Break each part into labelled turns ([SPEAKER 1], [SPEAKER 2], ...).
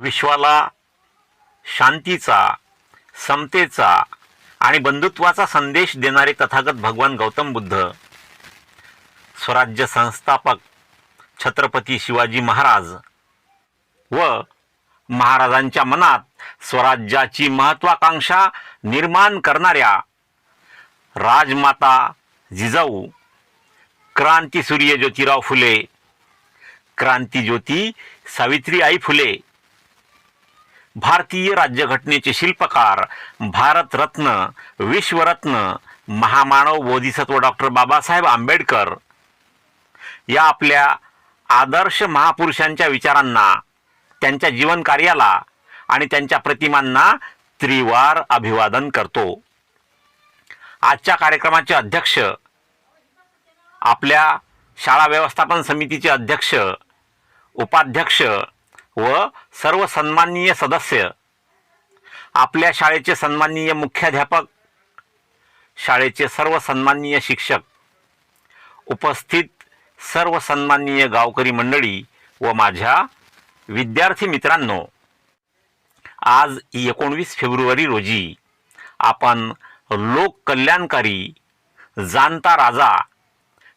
[SPEAKER 1] विश्वाला शांतीचा समतेचा आणि बंधुत्वाचा संदेश देणारे तथागत भगवान गौतम बुद्ध स्वराज्य संस्थापक छत्रपती शिवाजी महाराज व महाराजांच्या मनात स्वराज्याची महत्वाकांक्षा निर्माण करणाऱ्या राजमाता जिजाऊ क्रांती सूर्य ज्योतिराव फुले क्रांती ज्योती सावित्री सावित्रीआई फुले भारतीय राज्यघटनेचे शिल्पकार भारतरत्न विश्वरत्न महामानव बोधिसत्व डॉक्टर बाबासाहेब आंबेडकर. या आपल्या आदर्श महापुरुषांच्या विचारांना त्यांच्या जीवन कार्याला आणि त्यांच्या प्रतिमांना त्रिवार अभिवादन करतो. आजच्या कार्यक्रमाचे अध्यक्ष आपल्या शाळा व्यवस्थापन समितीचे अध्यक्ष उपाध्यक्ष व सर्व सन्माननीय सदस्य आपल्या शाळेचे सन्माननीय मुख्याध्यापक शाळेचे सर्व सन्माननीय शिक्षक उपस्थित सर्व सन्माननीय गावकरी मंडळी व माझ्या विद्यार्थी मित्रांनो आज एकोणवीस फेब्रुवारी रोजी आपण लोककल्याणकारी जाणता राजा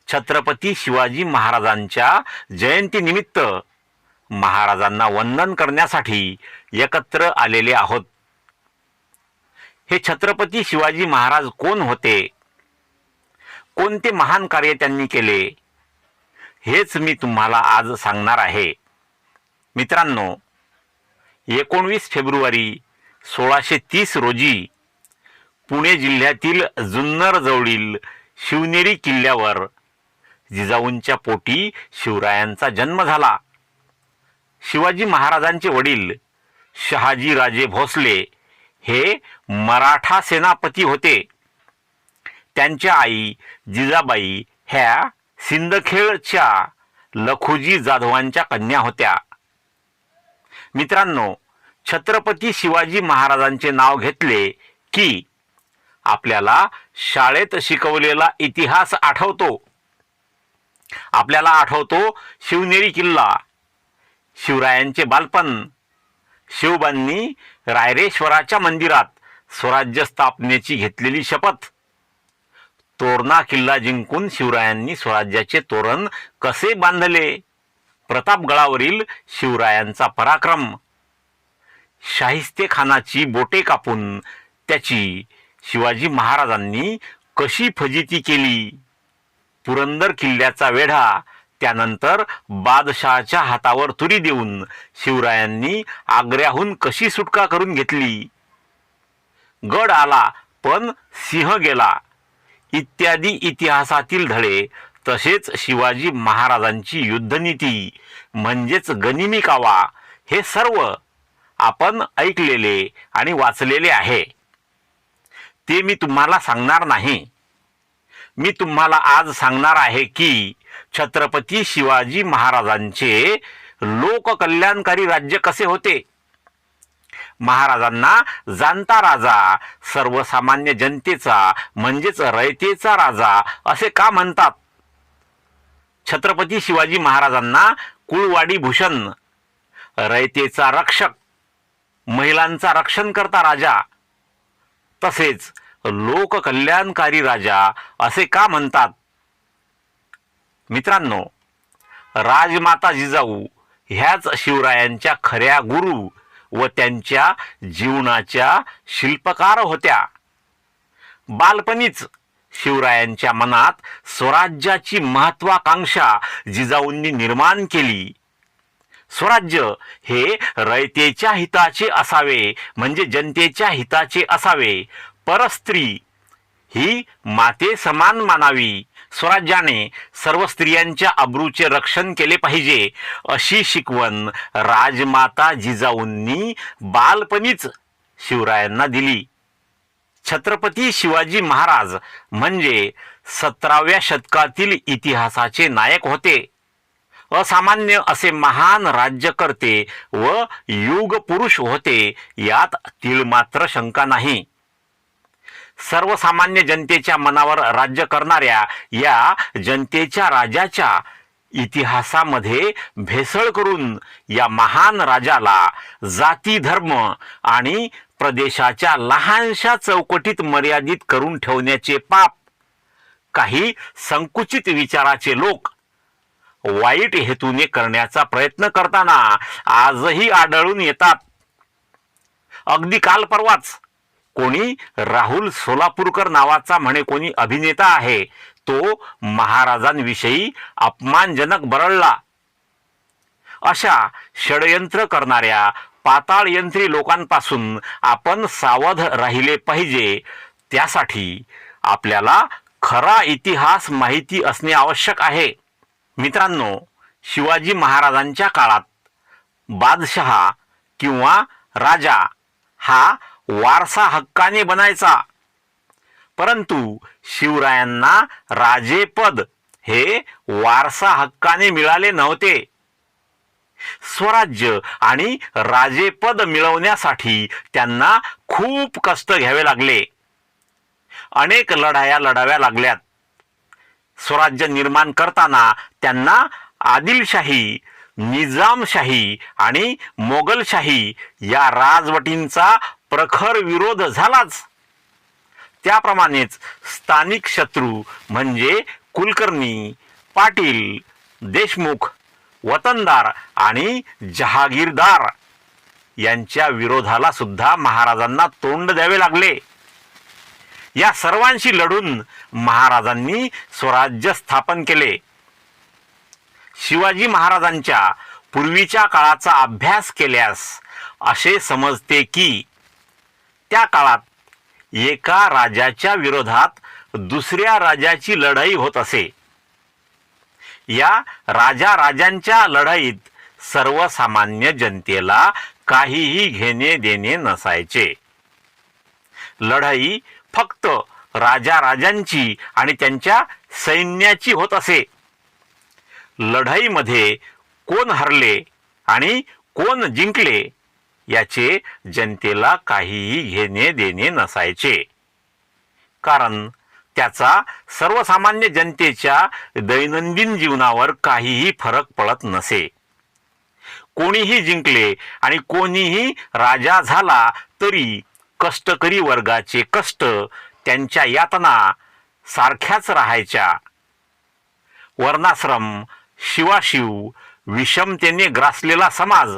[SPEAKER 1] छत्रपती शिवाजी महाराजांच्या जयंतीनिमित्त महाराजांना वंदन करण्यासाठी एकत्र आलेले आहोत. हे छत्रपती शिवाजी महाराज कोण होते? कोणते महान कार्य त्यांनी केले? हेच मी तुम्हाला आज सांगणार आहे. मित्रांनो एकोणवीस फेब्रुवारी सोळाशे तीस रोजी पुणे जिल्ह्यातील जुन्नर जवळील शिवनेरी किल्ल्यावर जिजाऊंच्या पोटी शिवरायांचा जन्म झाला. शिवाजी महाराजांचे वडील शहाजीराजे भोसले हे मराठा सेनापती होते. त्यांच्या आई जिजाबाई ह्या सिंदखेडच्या लखुजी जाधवांच्या कन्या होत्या. मित्रांनो छत्रपती शिवाजी महाराजांचे नाव घेतले की आपल्याला शाळेत शिकवलेला इतिहास आठवतो. आपल्याला आठवतो शिवनेरी किल्ला शिवरायांचे बालपण. शिवबांनी रायरेश्वराच्या मंदिरात स्वराज्य स्थापनेची घेतलेली शपथ. तोरणा किल्ला जिंकून शिवरायांनी स्वराज्याचे तोरण कसे बांधले? प्रतापगडावरील शिवरायांचा पराक्रम. शाहिस्तेखानाची बोटे कापून त्याची शिवाजी महाराजांनी कशी फजिती केली? पुरंदर किल्ल्याचा वेढा त्यानंतर बादशहाच्या हातावर तुरी देऊन शिवरायांनी आग्र्याहून कशी सुटका करून घेतली? गड आला पण सिंह गेला. इत्यादी इतिहासातील धडे तसेच शिवाजी महाराजांची युद्धनीती म्हणजेच गनिमी कावा हे सर्व आपण ऐकलेले आणि वाचलेले आहे. ते मी तुम्हाला सांगणार नाही. मी तुम्हाला आज सांगणार आहे की छत्रपती शिवाजी महाराजांचे लोककल्याणकारी राज्य कसे होते? महाराजांना जाणता राजा सर्वसामान्य जनतेचा म्हणजेच रयतेचा राजा असे का म्हणतात? छत्रपती शिवाजी महाराजांना कुळवाडी भूषण रयतेचा रक्षक महिलांचा रक्षण करता राजा तसेच लोककल्याणकारी राजा असे का म्हणतात? मित्रांनो राजमाता जिजाऊ ह्याच शिवरायांच्या खऱ्या गुरु व त्यांच्या जीवनाच्या शिल्पकार होत्या. बालपणीच शिवरायांच्या मनात स्वराज्याची महत्वाकांक्षा जिजाऊंनी निर्माण केली. स्वराज्य हे रयतेच्या हिताचे असावे म्हणजे जनतेच्या हिताचे असावे. परस्त्री ही माते समान मानावी. स्वराज्याने सर्व स्त्रियांच्या अब्रूचे रक्षण केले पाहिजे अशी शिकवण राजमाता जिजाऊंनी बालपणीच शिवरायांना दिली. छत्रपती शिवाजी महाराज म्हणजे सतराव्या शतकातील इतिहासाचे नायक होते. असामान्य असे महान राज्यकर्ते व युग पुरुष होते यात तीळ मात्र शंका नाही. सर्वसामान्य जनतेच्या मनावर राज्य करणाऱ्या या जनतेच्या राजाच्या इतिहासामध्ये भेसळ करून या महान राजाला जाती धर्म आणि प्रदेशाच्या लहानशा चौकटीत मर्यादित करून ठेवण्याचे पाप काही संकुचित विचाराचे लोक वाईट हेतूने करण्याचा प्रयत्न करताना आजही आढळून येतात. अगदी काल परवाच कोणी राहुल सोलापूरकर नावाचा म्हणे कोणी अभिनेता आहे तो महाराजांविषयी अपमानजनक बरळला. अशा षडयंत्र करणाऱ्या पाताळयंत्री लोकांपासून आपण सावध राहिले पाहिजे. त्यासाठी आपल्याला खरा इतिहास माहिती असणे आवश्यक आहे. मित्रांनो शिवाजी महाराजांच्या काळात बादशहा किंवा राजा हा वारसा हक्काने बनायचा. परंतु शिवरायांना राजेपद हे वारसा हक्काने मिळाले नव्हते. स्वराज्य आणि राजेपद मिळवण्यासाठी त्यांना खूप कष्ट घ्यावे लागले. अनेक लढाया लढाव्या लागल्यात. स्वराज्य निर्माण करताना त्यांना आदिलशाही निजामशाही आणि मोगलशाही या राजवटींचा प्रखर विरोध झालाच. त्याप्रमाणेच स्थानिक शत्रू म्हणजे कुलकर्णी पाटील देशमुख वतनदार आणि जहागीरदार यांच्या विरोधाला सुद्धा महाराजांना तोंड द्यावे लागले. या सर्वांशी लढून महाराजांनी स्वराज्य स्थापन केले. शिवाजी महाराजांच्या पूर्वीच्या काळाचा अभ्यास केल्यास असे समजते की त्या काळात एका राजाच्या विरोधात दुसऱ्या राजाची लढाई होत असे. या राजा राजांच्या लढाईत सर्वसामान्य जनतेला काहीही घेणे देणे नसायचे. लढाई फक्त राजा राजांची आणि त्यांच्या सैन्याची होत असे. लढाईमध्ये कोण हरले आणि कोण जिंकले याचे जनतेला काहीही घेणे देणे नसायचे. कारण त्याचा सर्वसामान्य जनतेच्या दैनंदिन जीवनावर काहीही फरक पडत नसे. कोणीही जिंकले आणि कोणीही राजा झाला तरी कष्टकरी वर्गाचे कष्ट त्यांच्या यातना सारख्याच राहायच्या. वर्णाश्रम शिवाशिव विषमतेने ग्रासलेला समाज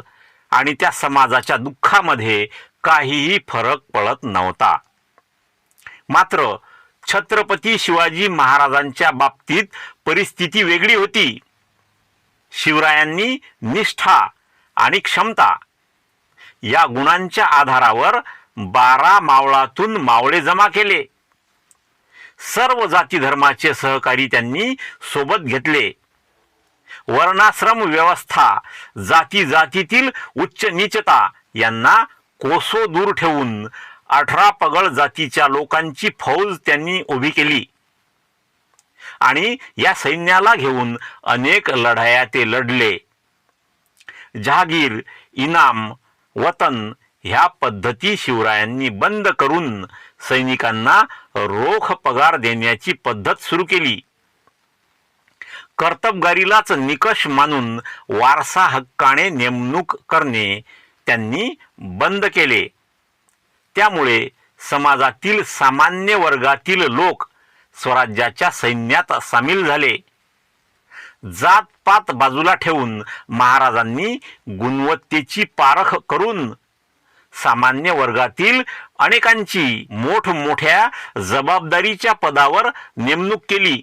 [SPEAKER 1] आणि त्या समाजाच्या दुःखामध्ये काहीही फरक पडत नव्हता. मात्र छत्रपती शिवाजी महाराजांच्या बाबतीत परिस्थिती वेगळी होती. शिवरायांनी निष्ठा आणि क्षमता या गुणांच्या आधारावर बारा मावळातून मावळे जमा केले. सर्व जाती धर्माचे सहकारी त्यांनी सोबत घेतले. वर्णाश्रम व्यवस्था जाती जातीतील उच्च नीचता यांना कोसो दूर ठेवून अठरा पगड जातीच्या लोकांची फौज त्यांनी उभी केली. आणि या सैन्याला घेऊन अनेक लढाया ते लढले. जहागीर इनाम वतन ह्या पद्धती शिवरायांनी बंद करून सैनिकांना रोख पगार देण्याची पद्धत सुरू केली. कर्तबगारीलाच निकष मानून वारसा हक्काने नेमणूक करणे त्यांनी बंद केले. त्यामुळे समाजातील सामान्य वर्गातील लोक स्वराज्याच्या सैन्यात सामील झाले. जातपात बाजूला ठेवून महाराजांनी गुणवत्तेची पारख करून सामान्य वर्गातील अनेकांची मोठमोठ्या जबाबदारीच्या पदावर नेमणूक केली.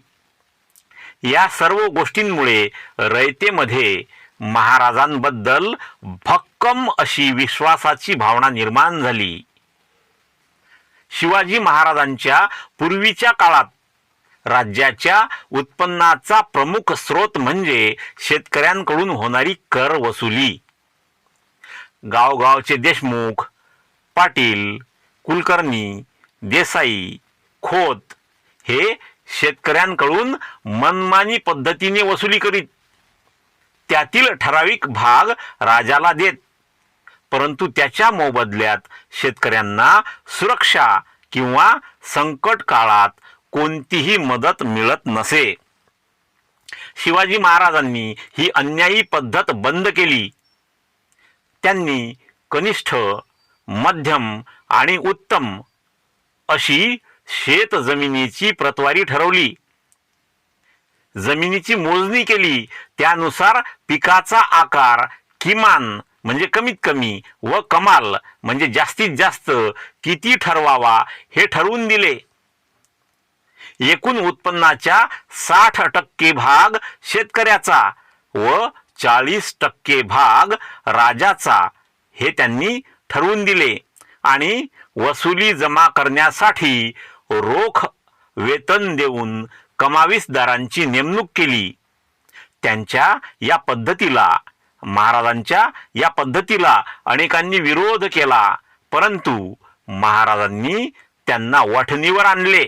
[SPEAKER 1] या सर्व गोष्टींमुळे रयतेमध्ये महाराजांबद्दल भक्कम अशी विश्वासाची भावना निर्माण झाली. शिवाजी महाराजांच्या पूर्वीच्या काळात राज्याच्या उत्पन्नाचा प्रमुख स्रोत म्हणजे शेतकऱ्यांकडून होणारी कर वसुली. गावगावचे देशमुख पाटील कुलकर्णी देसाई खोत हे शेतकऱ्यांकडून मनमानी पद्धतीने वसुली करीत. त्यातील ठराविक भाग राजाला देत. परंतु त्याच्या मोबदल्यात शेतकऱ्यांना सुरक्षा किंवा संकट काळात कोणतीही मदत मिळत नसे. शिवाजी महाराजांनी ही अन्यायी पद्धत बंद केली. त्यांनी कनिष्ठ मध्यम आणि उत्तम अशी शेत जमिनीची प्रतवारी ठरवली. जमिनीची मोजणी केली. त्यानुसार पिकाचा आकार किमान म्हणजे कमीत कमी व कमाल म्हणजे जास्तीत जास्त किती ठरवावा हे ठरवून दिले. एकूण उत्पन्नाच्या साठ टक्के भाग शेतकऱ्याचा व चाळीस टक्के भाग राजाचा हे त्यांनी ठरवून दिले. आणि वसुली जमा करण्यासाठी रोख वेतन देऊन कमावीसदारांची नेमणूक केली. त्यांच्या या पद्धतीला महाराजांच्या या पद्धतीला अनेकांनी विरोध केला. परंतु महाराजांनी त्यांना वठणीवर आणले.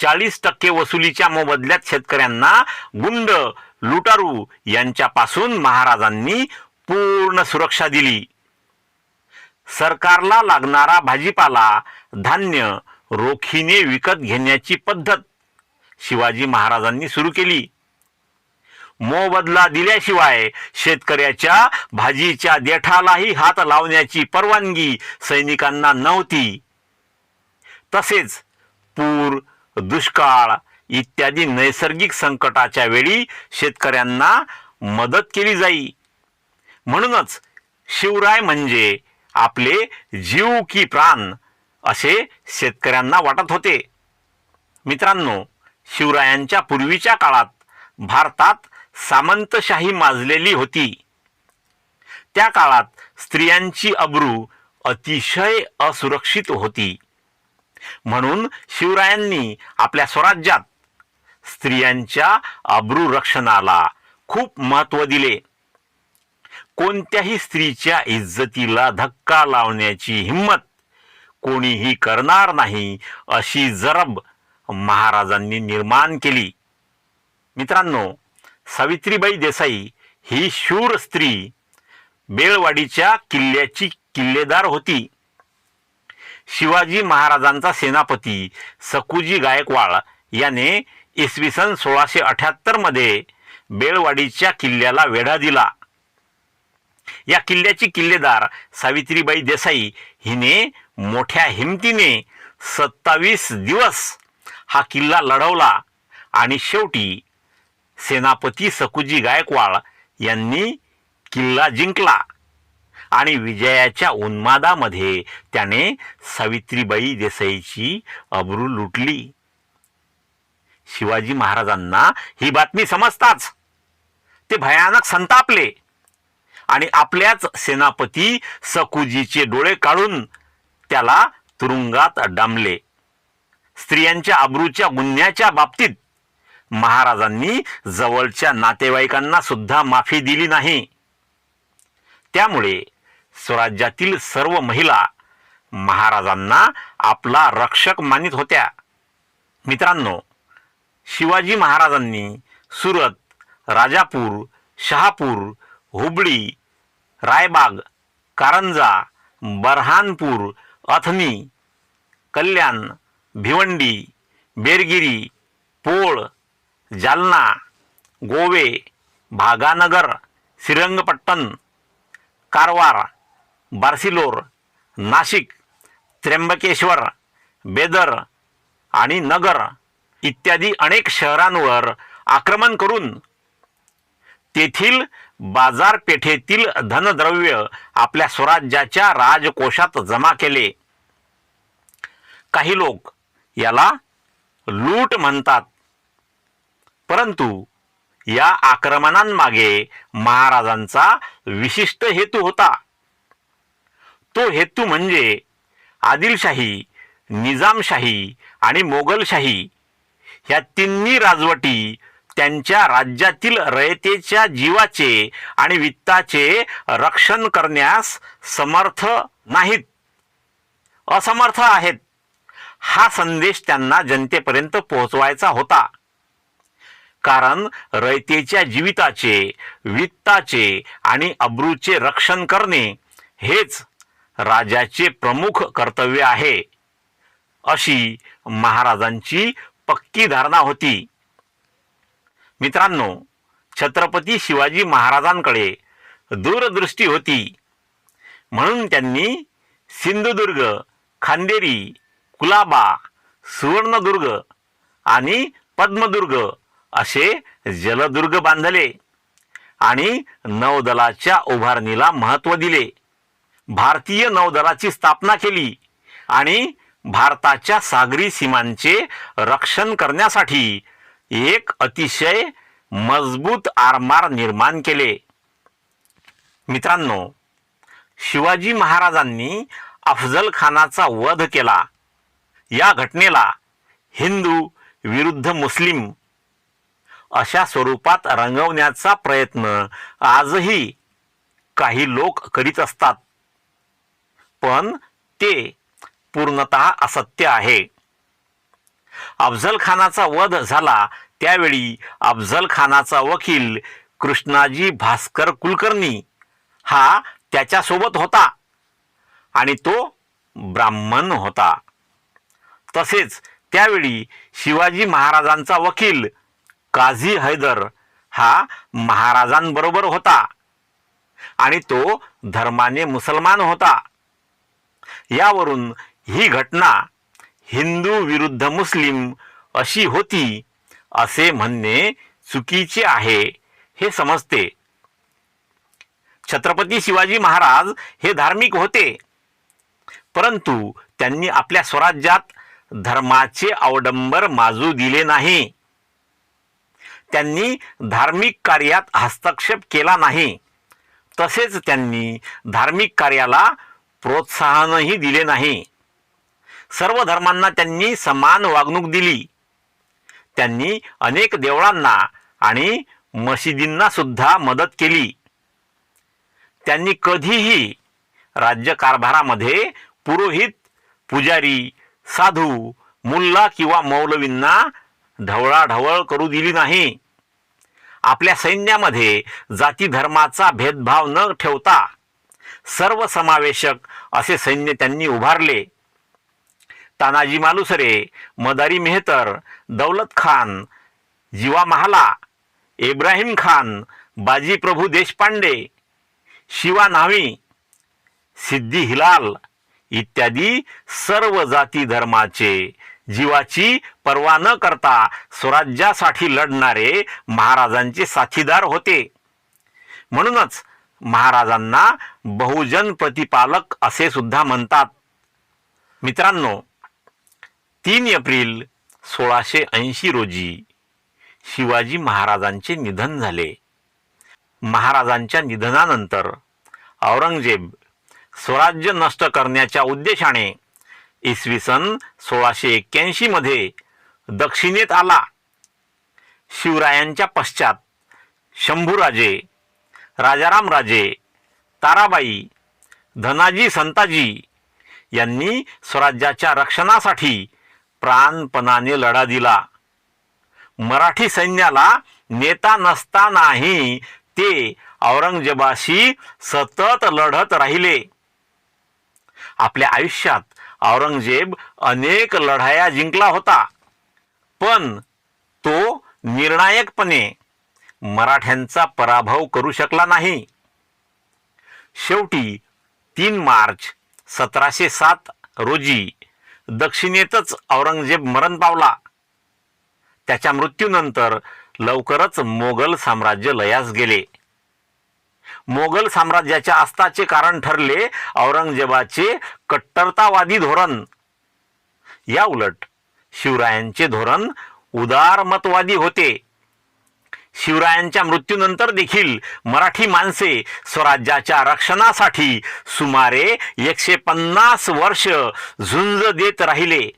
[SPEAKER 1] चाळीस टक्के वसुलीच्या मोबदल्यात शेतकऱ्यांना गुंड लुटारू यांच्यापासून महाराजांनी पूर्ण सुरक्षा दिली. सरकारला लागणारा भाजीपाला धान्य रोखीने विकत घेण्याची पद्धत शिवाजी महाराजांनी सुरू केली. मोबदला दिल्याशिवाय शेतकऱ्याच्या भाजीच्या देठालाही हात लावण्याची परवानगी सैनिकांना नव्हती. तसेच पूर दुष्काळ इत्यादी नैसर्गिक संकटाच्या वेळी शेतकऱ्यांना मदत केली जाई. म्हणूनच शिवराय म्हणजे आपले जीव की प्राण असे शेतकऱ्यांना वाटत होते. मित्रांनो शिवरायांच्या पूर्वीच्या काळात भारतात सामंतशाही माजलेली होती. त्या काळात स्त्रियांची अब्रू अतिशय असुरक्षित होती. म्हणून शिवरायांनी आपल्या स्वराज्यात स्त्रियांच्या अब्रू रक्षणाला खूप महत्त्व दिले. कोणत्याही स्त्रीच्या इज्जतीला धक्का लावण्याची हिंमत कोणीही करणार नाही अशी जरब महाराजांनी निर्माण केली. मित्रांनो सावित्रीबाई देसाई ही शूर स्त्री बेळवाडीच्या किल्ल्याची किल्लेदार होती. शिवाजी महाराजांचा सेनापती सकुजी गायकवाड याने इसवी सन सोळाशे अठ्याहत्तरमध्ये बेळवाडीच्या किल्ल्याला वेढा दिला. या किल्ल्याची किल्लेदार सावित्रीबाई देसाई हिने मोठ्या हिमतीने सत्तावीस दिवस हा किल्ला लढवला. आणि शेवटी सेनापती सकुजी गायकवाड यांनी किल्ला जिंकला. आणि विजयाच्या उन्मादामध्ये त्याने सावित्रीबाई देसाईची अब्रू लुटली. शिवाजी महाराजांना ही बातमी समजताच ते भयानक संतापले. आणि आपल्याच सेनापती सकुजीचे डोळे काढून त्याला तुरुंगात डांबले स्त्रियांच्या अब्रूच्या गुन्ह्याच्या बाबतीत महाराजांनी जवळच्या नातेवाईकांना सुद्धा माफी दिली नाही. त्यामुळे स्वराज्यातील सर्व महिला महाराजांना आपला रक्षक मानित होत्या. मित्रांनो शिवाजी महाराजांनी सुरत राजापूर शहापूर हुबळी रायबाग कारंजा बरहानपूर अथनी कल्याण भिवंडी बेरगिरी पोळ जालना गोवे भागानगर श्रीरंगपट्टण कारवार बार्सिलोर नाशिक त्र्यंबकेश्वर बेदर आणि नगर इत्यादी अनेक शहरांवर आक्रमण करून तेथील बाजारपेठेतील धनद्रव्य आपल्या स्वराज्याच्या राजकोषात जमा केले. काही लोक याला लूट म्हणतात. परंतु या आक्रमणांमागे महाराजांचा विशिष्ट हेतू होता. तो हेतू म्हणजे आदिलशाही निजामशाही आणि मोगलशाही ह्या तिन्ही राजवटी त्यांच्या राज्यातील रयतेच्या जीवाचे आणि वित्ताचे रक्षण करण्यास समर्थ नाहीत. असमर्थ आहेत. हा संदेश त्यांना जनतेपर्यंत पोहोचवायचा होता. कारण रयतेच्या जीविताचे वित्ताचे आणि अब्रूचे रक्षण करणे हेच राजाचे प्रमुख कर्तव्य आहे. अशी महाराजांची पक्की धारणा होती. मित्रांनो छत्रपती शिवाजी महाराजांकडे दूरदृष्टी होती. म्हणून त्यांनी सिंधुदुर्ग खांदेरी कुलाबा सुवर्णदुर्ग आणि पद्मदुर्ग असे जलदुर्ग बांधले आणि नौदलाच्या उभारणीला महत्त्व दिले. भारतीय नौदलाची स्थापना केली आणि भारताच्या सागरी सीमांचे रक्षण करण्यासाठी एक अतिशय मजबूत आरमार निर्माण केले. मित्रांनो शिवाजी महाराजांनी अफजल खानाचा वध केला. या घटनेला हिंदू विरुद्ध मुस्लिम अशा स्वरूपात रंगवण्याचा प्रयत्न आजही काही लोक करीत असतात. पण ते पूर्णतः असत्य आहे. अफजल खानाचा वध झाला त्यावेळी अफजल खानाचा वकील कृष्णाजी भास्कर कुलकर्णी हा त्याच्यासोबत होता आणि तो ब्राह्मण होता. तसेच त्यावेळी शिवाजी महाराजांचा वकील काझी हैदर हा महाराजांबरोबर होता आणि तो धर्माने मुसलमान होता. यावरून ही घटना हिंदू विरुद्ध मुस्लिम अशी होती असे म्हणणे चुकीचे आहे हे समजते. छत्रपती शिवाजी महाराज हे धार्मिक होते परंतु त्यांनी आपल्या स्वराज्यात धर्माचे अवडंबर माजू दिले नाही. त्यांनी धार्मिक कार्यात हस्तक्षेप केला नाही तसेच त्यांनी धार्मिक कार्याला प्रोत्साहनही दिले नाही. सर्व धर्मांना त्यांनी समान वागणूक दिली. त्यांनी अनेक देवळांना आणि मशिदींना सुद्धा मदत केली. त्यांनी कधीही राज्यकारभारामध्ये पुरोहित पुजारी साधू मुल्ला किंवा मौलवींना ढवळाढवळ करू दिली नाही. आपल्या सैन्यामध्ये जाती धर्माचा भेदभाव न ठेवता सर्वसमावेशक असे सैन्य त्यांनी उभारले. तानाजी मालुसरे मदारी मेहतर दौलत खान जीवा महाला इब्राहिम खान बाजी प्रभू देशपांडे शिवा न्हावी सिद्धी हिलाल इत्यादी सर्व जाती धर्माचे जीवाची पर्वा न करता स्वराज्यासाठी लढणारे महाराजांचे साथीदार होते. म्हणूनच महाराजांना बहुजन प्रतिपालक असे सुद्धा म्हणतात. मित्रांनो तीन एप्रिल सोळाशे ऐंशी रोजी शिवाजी महाराजांचे निधन झाले. महाराजांच्या निधनानंतर औरंगजेब स्वराज्य नष्ट करण्याच्या उद्देशाने इसवी सन सोळाशे एक्क्याऐंशीमध्ये दक्षिणेत आला. शिवरायांच्या पश्चात शंभूराजे राजाराम राजे ताराबाई धनाजी संताजी यांनी स्वराज्याच्या रक्षणासाठी प्राणपणाने लढा दिला. मराठी सैन्याला नेता नसतानाही ते औरंगजेबाशी सतत लढत राहिले. आपल्या आयुष्यात औरंगजेब अनेक लढाया जिंकला होता पण तो निर्णायकपणे मराठ्यांचा पराभव करू शकला नाही. शेवटी तीन मार्च सतराशे सात रोजी दक्षिणेतच औरंगजेब मरण पावला. त्याच्या मृत्यूनंतर लवकरच मोगल साम्राज्य लयास गेले. मोगल साम्राज्याच्या अस्ताचे कारण ठरले औरंगजेबाचे कट्टरतावादी धोरण. या उलट शिवरायांचे धोरण उदारमतवादी होते. शिवरायांच्या मृत्यूनंतर देखील मराठी माणसे स्वराज्याच्या रक्षणासाठी सुमारे एकशे पन्नास वर्ष झुंज देत राहिले.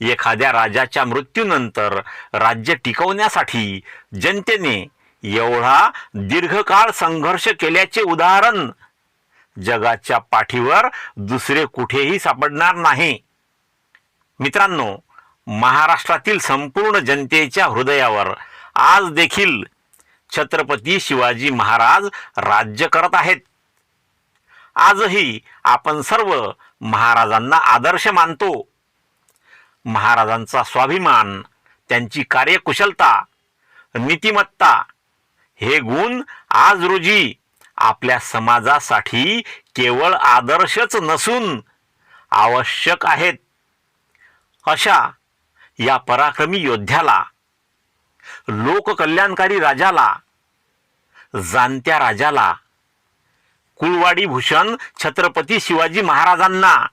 [SPEAKER 1] एखाद्या राजाच्या मृत्यूनंतर राज्य टिकवण्यासाठी जनतेने एवढा दीर्घकाळ संघर्ष केल्याचे उदाहरण जगाच्या पाठीवर दुसरे कुठेही सापडणार नाही. मित्रांनो महाराष्ट्रातील संपूर्ण जनतेच्या हृदयावर आज देखील छत्रपती शिवाजी महाराज राज्य करत आहेत. आजही आपण सर्व महाराजांना आदर्श मानतो. महाराजांचा स्वाभिमान त्यांची कार्यकुशलता नीतिमत्ता हे गुण आज रोजी आपल्या समाजासाठी केवळ आदर्शच नसून आवश्यक आहेत. अशा या पराक्रमी योद्ध्याला लोककल्याणकारी राजाला जाणत्या राजाला कुळवाडी भूषण छत्रपती शिवाजी महाराजांना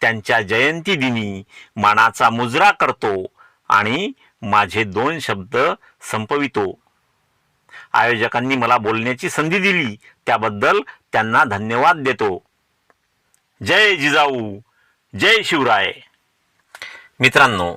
[SPEAKER 1] त्यांच्या जयंती दिनी मानाचा मुजरा करतो आणि माझे दोन शब्द संपवितो. आयोजकांनी मला बोलण्याची संधी दिली त्याबद्दल त्यांना धन्यवाद देतो. जय जिजाऊ जय शिवराय. मित्रांनो